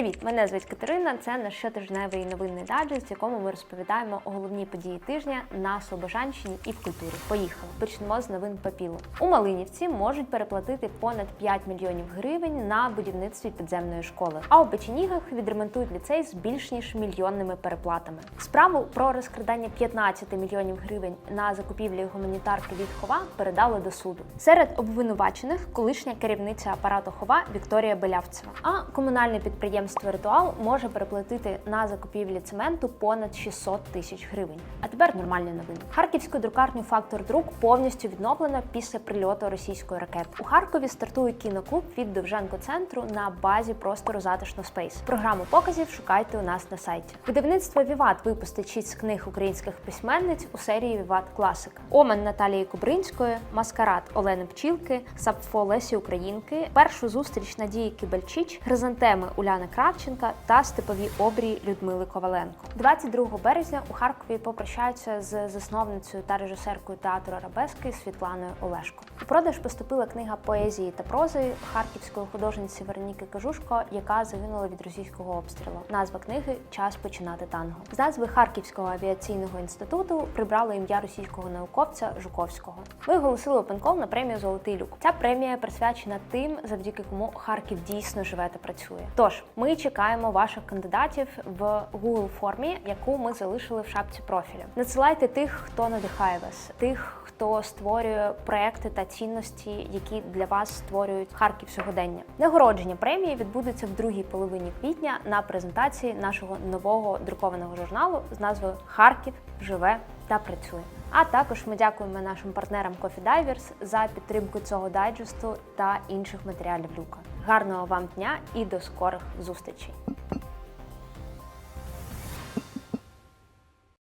Привіт, мене звуть Катерина. Це наш щотижневий новинний дайджест, в якому ми розповідаємо головні події тижня на Слобожанщині і в культурі. Поїхали. Почнемо з новин Папілу. У Малинівці можуть переплатити понад 5 мільйонів гривень на будівництві підземної школи. А у Печенігах відремонтують ліцей з більш ніж мільйонними переплатами. Справу про розкрадання 15 мільйонів гривень на закупівлі гуманітарки від Хова передали до суду. Серед обвинувачених колишня керівниця апарату Хова Вікторія Белявцева. А комунальне підприємство Ритуал може переплатити на закупівлі цементу понад 600 тисяч гривень. А тепер нормальні новини. Харківську друкарню Фактор Друк повністю відновлено після прильоту російської ракети. У Харкові стартує кіноклуб від Довженко центру на базі простору затишно Спейс. Програму показів шукайте у нас на сайті. Видавництво Віват випустить шість книг українських письменниць у серії Віват Класика. Омен Наталії Кубринської, Маскарад Олени Пчілки, Сапфо Лесі Українки, першу зустріч Надії Кибальчич, Хризантеми Уляни Кравченка та степові обрії Людмили Коваленко. 22 березня у Харкові попрощаються з засновницею та режисеркою театру Арабески Світланою Олешко. У продаж поступила книга поезії та прози харківської художниці Вероніки Кажушко, яка загинула від російського обстрілу. Назва книги Час починати танго. З назви Харківського авіаційного інституту прибрали ім'я російського науковця Жуковського. Ми оголосили опенкол на премію Золотий люк. Ця премія присвячена тим, завдяки кому Харків дійсно живе та працює. Тож ми чекаємо ваших кандидатів в Google формі, яку ми залишили в шапці профіля. Надсилайте тих, хто надихає вас, тих, хто створює проекти та цінності, які для вас створюють Харків сьогодення. Нагородження премії відбудеться в другій половині квітня на презентації нашого нового друкованого журналу з назвою Харків живе та працює. А також ми дякуємо нашим партнерам Coffee Divers за підтримку цього дайджесту та інших матеріалів люка. Гарного вам дня і до скорих зустрічей!